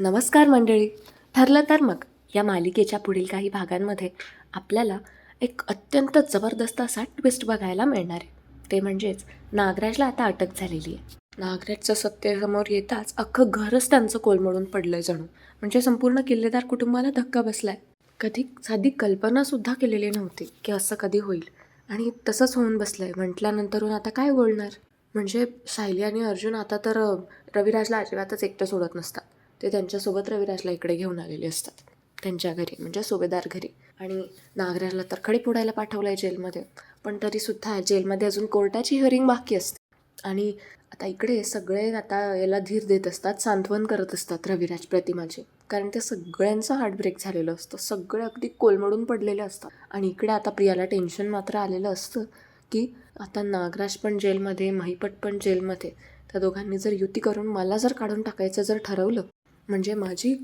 नमस्कार मंडळी. ठरलं तर मग या मालिकेच्या पुढील काही भागांमध्ये आपल्याला एक अत्यंत जबरदस्त असा ट्विस्ट बघायला मिळणार आहे. ते म्हणजेच नागराजला आता अटक झालेली आहे. नागराजचं सत्य समोर येताच अख्खं घरच त्यांचं कोलमडून पडलंय जणू. म्हणजे संपूर्ण किल्लेदार कुटुंबाला धक्का बसलाय. कधी साधी कल्पनासुद्धा केलेली नव्हती की असं कधी होईल. आणि तसंच होऊन बसलंय. म्हटल्यानंतरून आता काय बोलणार? म्हणजे सायली आणि अर्जुन आता तर रविराजला अजिबातच एकटं सोडत नसतात. ते त्यांच्यासोबत रविराजला इकडे घेऊन आलेले असतात. त्यांच्या घरी म्हणजे सुभेदार घरी. आणि नागराजला तर खडी पाठवलं आहे जेलमध्ये. पण तरीसुद्धा जेलमध्ये अजून कोर्टाची हिअरिंग बाकी असते. आणि आता इकडे सगळे आता याला धीर देत असतात सांत्वन करत असतात रविराज प्रतिमाचे. कारण ते सगळ्यांचं हार्टब्रेक झालेलं असतं. सगळे अगदी कोलमडून पडलेले असतात. आणि इकडे आता प्रियाला टेन्शन मात्र आलेलं असतं की आता नागराज पण जेलमध्ये महिपट पण जेलमध्ये. त्या दोघांनी जर युती करून मला जर काढून टाकायचं जर ठरवलं म्हणजे माझी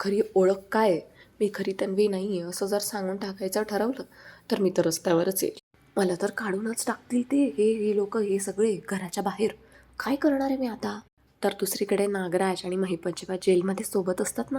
खरी ओळख काय मी खरी तन्वी नाही आहे असं जर सांगून टाकायचं ठरवलं तर मी तर रस्त्यावरच येईल. मला तर काढूनच टाकतील ते हे हे लोक हे सगळे घराच्या बाहेर. काय करणार आहे मी आता? तर दुसरीकडे नागराज आणि महिपत जेव्हा जेलमध्ये सोबत असतात ना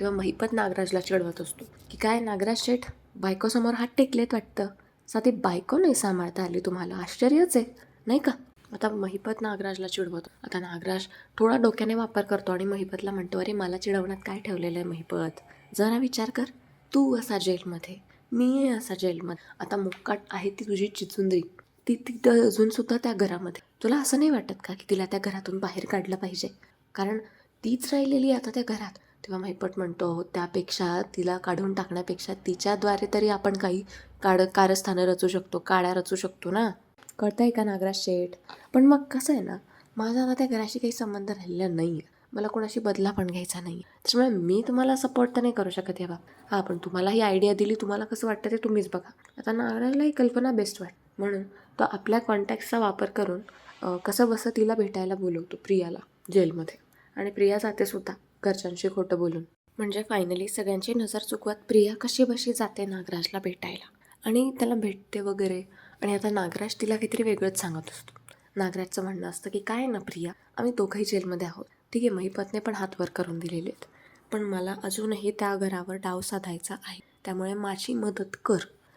तेव्हा महिपत नागराजला चिडवत असतो. की काय नागराज शेठ बायकोसमोर हात टेकलेत वाटतं. साधी बायको नाही सांभाळता आली तुम्हाला आश्चर्यच आहे नाही का? आता महिपत नागराजला चिडवतो. आता नागराज थोडा डोक्याने वापर करतो आणि महिपतला म्हणतो अरे मला चिडवण्यात काय ठेवलेलं आहे महिपत? जरा विचार कर. तू असा जेलमध्ये मी आहे असा जेलमध्ये. आता मुक्काट आहे ती तुझी चिचुंदरी. ती तिथं अजूनसुद्धा त्या घरामध्ये. तुला असं नाही वाटत का की तिला त्या घरातून बाहेर काढलं पाहिजे? कारण तीच राहिलेली आता त्या घरात. तेव्हा महिपट म्हणतो त्यापेक्षा तिला काढून टाकण्यापेक्षा तिच्याद्वारे तरी आपण काही काढ कारस्थानं रचू शकतो काड्या रचू शकतो ना? कळतंय का नागराज शेठ? पण मग कसं आहे ना माझा आता त्या घराशी काही संबंध राहिलेला नाही आहे मला कोणाशी बदला पण घ्यायचा नाही त्याच्यामुळे मी तुम्हाला सपोर्ट तर नाही करू शकत हे बा हां पण तुम्हाला ही आयडिया दिली तुम्हाला कसं वाटतं ते तुम्हीच बघा. आता नागराजला ही कल्पना बेस्ट वाट. म्हणून तो आपल्या कॉन्टॅक्टचा वापर करून कसं बसं तिला भेटायला बोलवतो प्रियाला जेलमध्ये. आणि प्रिया जाते सुद्धा घरच्यांशी खोटं बोलून. म्हणजे फायनली सगळ्यांची नजर चुकवत प्रिया कशी बशी जाते नागराजला भेटायला. आणि त्याला भेटते वगैरे आणि आता नागराज तिला काहीतरी वेगळंच सांगत असतो. नागराजचं म्हणणं असतं की काय ना प्रिया आम्ही दोघंही जेलमध्ये आहोत. ठीक आहे महिपतने पण हात वर करून दिलेले आहेत. पण मला अजूनही त्या घरावर डाव साधायचा आहे. त्यामुळे माझी मदत कर.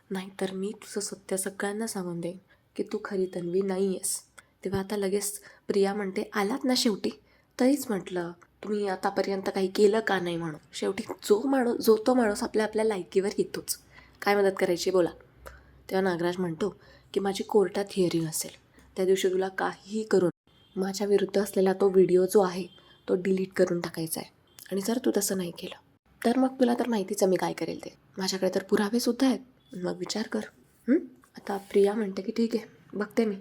नाहीतर मी तुझं सत्य सगळ्यांना सांगून देईन की तू खरी तन्वी नाही आहेस तेव्हा आता लगेच प्रिया म्हणते आलात ना शेवटी? तरीच म्हटलं तुम्ही आतापर्यंत काही केलं का नाही म्हणून? शेवटी जो माणूस जो तो माणूस आपल्या आपल्या लायकीवर येतोच. काय मदत करायची? बोला. तेव्हा नागराज म्हणतो की माझी कोर्टात हिअरिंग असेल. त्या दिवशी तुला काहीही करून माझ्या विरुद्ध असलेला तो व्हिडिओ जो आहे तो डिलीट करून टाकायचा आहे. आणि जर तू तसं नाही केलं तर मग तुला तर माहितीच मी काय करेल ते. माझ्याकडे तर पुरावेसुद्धा आहेत. मग विचार कर. आता प्रिया म्हणते की ठीक आहे बघते मी.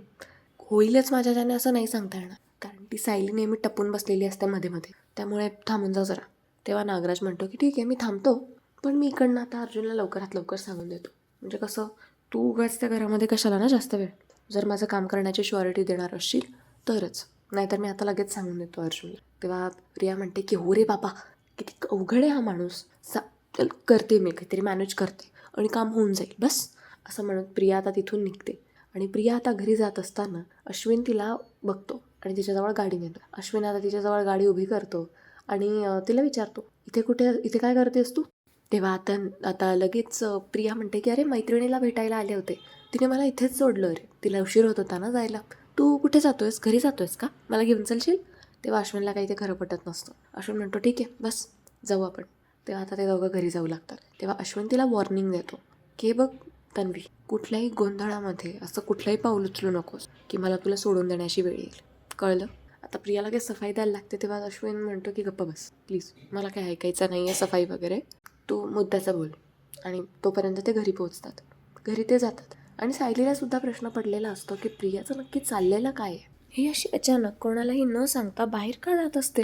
होईलच माझ्या ज्याने असं नाही सांगता येणार. कारण ती सायली नेहमी टपून बसलेली असते मध्ये मध्ये त्यामुळे थांबून जा जरा. तेव्हा नागराज म्हणतो की ठीक आहे मी थांबतो. पण मी इकडनं आता अर्जुनला लवकरात लवकर सांगून देतो. म्हणजे कसं तू उगाच त्या घरामध्ये कशाला ना जास्त वेळ? जर माझं काम करण्याची श्युअरिटी देणार असशील तरच. नाहीतर मी आता लगेच सांगून देतो अर्जुनला. तेव्हा प्रिया म्हणते की हो रे बाबा किती अवघड आहे हा माणूस. सा करते मी काहीतरी मॅनेज करते आणि काम होऊन जाईल बस. असं म्हणत प्रिया आता तिथून निघते. आणि प्रिया आता घरी जात असताना अश्विन तिला बघतो आणि तिच्याजवळ गाडी नेतो. अश्विन आता तिच्याजवळ गाडी उभी करतो आणि तिला विचारतो इथे कुठे इथे काय करतेस तू? तेव्हा आता आता लगेच प्रिया म्हणते की अरे मैत्रिणीला भेटायला आले होते. तिने मला इथेच सोडलं रे. तिला उशीर होत होता ना जायला. तू कुठे जातोयस? घरी जातोयस का? मला घेऊन चलशील? तेव्हा अश्विनला काही ते खरं पटत नसतं. अश्विन म्हणतो ठीक आहे बस जाऊ आपण. तेव्हा आता ते दोघं घरी जाऊ लागतात. तेव्हा अश्विन तिला वॉर्निंग देतो की हे बघ तन्वी कुठल्याही गोंधळामध्ये असं कुठलंही पाऊल उचलू नकोस की मला तुला सोडून देण्याची वेळ येईल. कळलं? आता प्रिया लगेच सफाई द्यायला लागते तेव्हा अश्विन म्हणतो की गप्पा बस प्लीज मला काय ऐकायचं नाही आहे सफाई वगैरे. तू मुद्द्याचा बोल. आणि तोपर्यंत ते घरी पोहोचतात. घरी ते जातात. आणि सायलीला सुद्धा प्रश्न पडलेला असतो की प्रियाचं नक्की चाललेलं काय आहे? ही अशी अचानक कोणालाही न सांगता बाहेर का जात असते?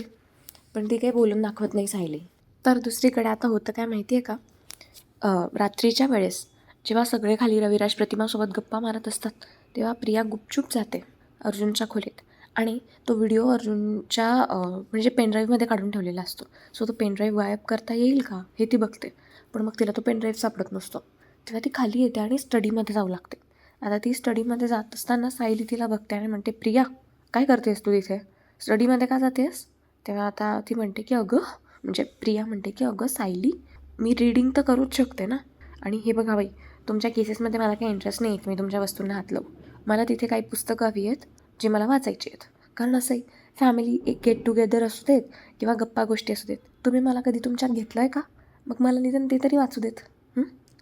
पण ती काही बोलून दाखवत नाही सायली. तर दुसरीकडे आता होतं काय माहिती आहे का रात्रीच्या वेळेस जेव्हा सगळे खाली रविराज प्रतिमासोबत गप्पा मारत असतात तेव्हा प्रिया गुपचूप जाते अर्जुनच्या खोलीत. आणि तो व्हिडिओ अर्जुनच्या म्हणजे पेनड्राईव्हमध्ये काढून ठेवलेला असतो. सो तो पेनड्राईव्ह गायब करता येईल का हे ती बघते. पण मग तिला तो पेनड्राईव्ह सापडत नसतो. तेव्हा ती खाली येते आणि स्टडीमध्ये जाऊ लागते. आता ती स्टडीमध्ये जात असताना सायली तिला बघते आणि म्हणते प्रिया काय करतेस तू तिथे स्टडीमध्ये का जातेस? तेव्हा आता ती म्हणते की अगं म्हणजे प्रिया म्हणते की अगं सायली मी रीडिंग तर करूच शकते ना? आणि हे बघा बाई तुमच्या केसेसमध्ये मला काही इंटरेस्ट नाही आहे की मी तुमच्या वस्तूंना हात लावू. मला तिथे काही पुस्तकं हवी आहेत. जी मला वाचायचे आहेत. कारण असंही फॅमिली एक गेट टुगेदर असू देत किंवा गप्पा गोष्टी असू देत. तुम्ही मला कधी तुमच्यात घेतलं आहे का? मग मला निदान ते तरी वाचू देत.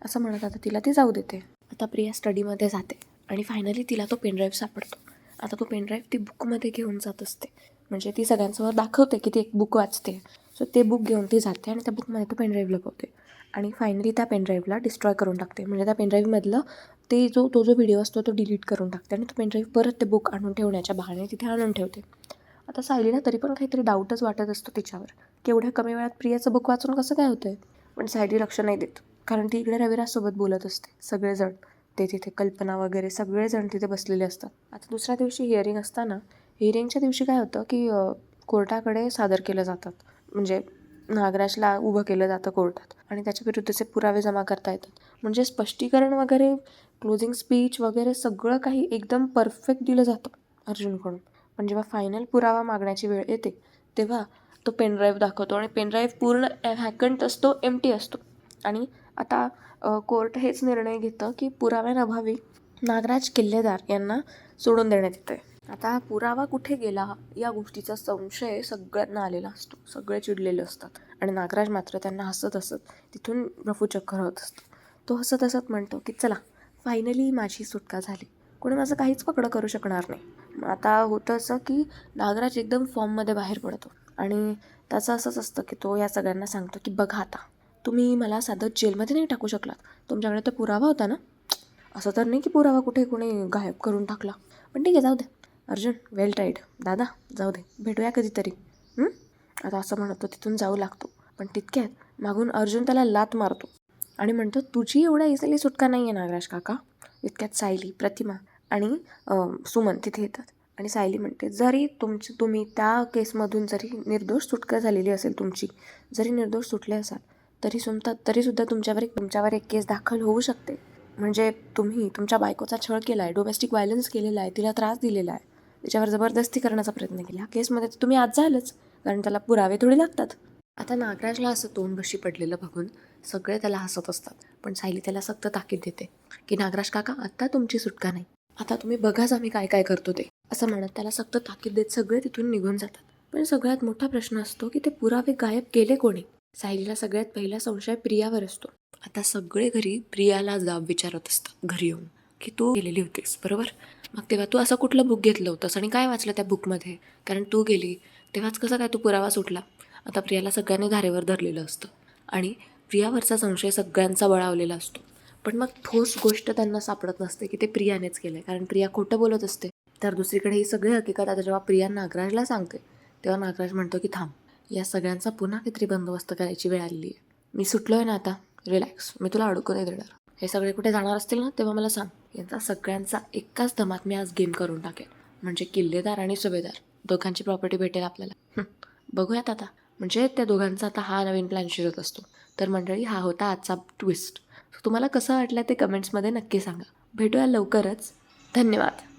असं म्हणत आता तिला ती जाऊ देते. आता प्रिया स्टडीमध्ये जाते आणि फायनली तिला तो पेनड्राईव्ह सापडतो. आता तो पेनड्राईव्ह ती बुकमध्ये घेऊन जात असते. म्हणजे ती सगळ्यांसमोर दाखवते की ती एक बुक वाचते. सो ते बुक घेऊन ती जाते आणि त्या बुकमध्ये तो पेनड्राईव्ह लपवते. आणि फायनली त्या पेनड्राईव्हला डिस्ट्रॉय करून टाकते. म्हणजे त्या पेनड्राईव्हमधलं ते जो तो जो व्हिडिओ असतो तो डिलीट करून टाकते आणि तो पेनड्राईव्ह परत ते बुक आणून ठेवण्याच्या बहाणे तिथे आणून ठेवते. आता सायलीला तरी पण काहीतरी डाऊटच वाटत असतो तिच्यावर. की एवढ्या कमी वेळात प्रियाचं बुक वाचून कसं काय होतं आहे पण सायली लक्ष नाही देत. कारण ती इकडे रविराजसोबत बोलत असते सगळेजण. ते तिथे कल्पना वगैरे सगळेजण तिथे बसलेले असतात. आता दुसऱ्या दिवशी हिअरिंग असताना हिअरिंगच्या दिवशी काय होतं की कोर्टाकडे सादर केलं जातात. म्हणजे नागराजला उभं केलं जातं कोर्टात. आणि त्याच्या विरुद्धचे पुरावे जमा करता येतात. म्हणजे स्पष्टीकरण वगैरे क्लोजिंग स्पीच वगैरे सगळं काही एकदम परफेक्ट दिलं जातं अर्जुनकडून. पण जेव्हा फायनल पुरावा मागण्याची वेळ येते तेव्हा तो पेनड्राईव्ह दाखवतो आणि पेनड्राईव्ह पूर्ण हॅकंट असतो एम टी असतो. आणि आता कोर्ट हेच निर्णय घेतं की पुराव्यानभावी नागराज किल्लेदार यांना सोडून देण्यात येतं आहे आता पुरावा कुठे गेला या गोष्टीचा संशय सगळ्यांना आलेला असतो. सगळे चिडलेले असतात. आणि नागराज मात्र त्यांना हसत हसत तिथून रफूचक्कर होत असतो तो हसत हसत म्हणतो की चला फायनली माझी सुटका झाली. कोणी माझं काहीच पकडं करू शकणार नाही. मग आता होतं असं की नागराज एकदम फॉर्ममध्ये बाहेर पडतो आणि त्याचं असंच असतं की तो या सगळ्यांना सांगतो की बघा आता तुम्ही मला साधं जेलमध्ये नाही टाकू शकलात. तुमच्याकडे तर पुरावा होता ना? असं तर नाही की पुरावा कुठे कोणी गायब करून टाकला. पण ठीक आहे जाऊ दे. अर्जुन वेल टाईड दादा जाऊ दे. भेटूया कधीतरी. आता असं म्हणतो तिथून जाऊ लागतो. पण तितक्यात मागून अर्जुन त्याला लात मारतो. आणि म्हणतो तुझी एवढ्या इझिली सुटका नाही आहे नागराज काका. इतक्यात सायली प्रतिमा आणि सुमन तिथे येतात. आणि सायली म्हणते जरी तुमची तुम्ही त्या केसमधून जरी निर्दोष सुटका झालेली असेल तुमची जरी निर्दोष सुटले असाल तरी सुमता तरीसुद्धा तुमच्यावर एक तुमच्यावर एक केस दाखल होऊ शकते. म्हणजे तुम्ही तुमच्या बायकोचा छळ केला आहे डोमेस्टिक व्हायलन्स केलेला आहे तिला त्रास दिलेला आहे तिच्यावर जबरदस्ती करण्याचा प्रयत्न केला. ह्या केसमध्ये तर तुम्ही आज झालंच कारण त्याला पुरावे थोडे लागतात. आता नागराजला असं तोंड बशी पडलेलं बघून सगळे त्याला हसत असतात पण सायली त्याला सक्त ताकीद देते की नागराज काका आत्ता तुमची सुटका नाही. आता तुम्ही बघाच आम्ही काय काय करतो ते. असं म्हणत त्याला सक्त ताकीद देत सगळे तिथून निघून जातात. पण सगळ्यात मोठा प्रश्न असतो की ते पुरावे गायब केले कोणी? सायलीला सगळ्यात पहिला संशय प्रियावर असतो. आता सगळे घरी प्रियाला जाब विचारत असतात घरी येऊन. की तू गेलेली होतीस बरोबर? मग तेव्हा तू असं कुठलं बुक घेतलं होतंस आणि काय वाचलं त्या बुकमध्ये कारण तू गेली. तेव्हाच कसं काय तू पुरावा सुटला? आता प्रियाला सगळ्यांनी धारेवर धरलेलं असतं. आणि प्रियावरचा संशय सगळ्यांचा बळावलेला असतो. पण मग ठोस गोष्ट त्यांना सापडत नसते की ते प्रियानेच केलं आहे कारण प्रिया खोटं बोलत असते. तर दुसरीकडे ही सगळी हकीकत आता जेव्हा प्रिया नागराजला सांगते तेव्हा नागराज म्हणतो की थांब. या सगळ्यांचा पुन्हा काहीतरी बंदोबस्त करायची वेळ आलेली आहे. मी सुटलो आहे ना आता. रिलॅक्स. मी तुला अडकू नाही देणार. हे सगळे कुठे जाणार असतील ना तेव्हा मला सांग. यांचा सगळ्यांचा एकाच दमात मी आज गेम करून टाकेन. म्हणजे किल्लेदार आणि सुभेदार. दोघांची प्रॉपर्टी भेटेल आपल्याला. बघूयात आता. म्हणजे त्या दोघांचा आता हा नवीन प्लॅन शिरत असतो. तर मंडळी हा होता आजचा ट्विस्ट तुम्हाला कसं वाटलं ते कमेंट्समध्ये नक्की सांगा. भेटूया लवकरच. धन्यवाद.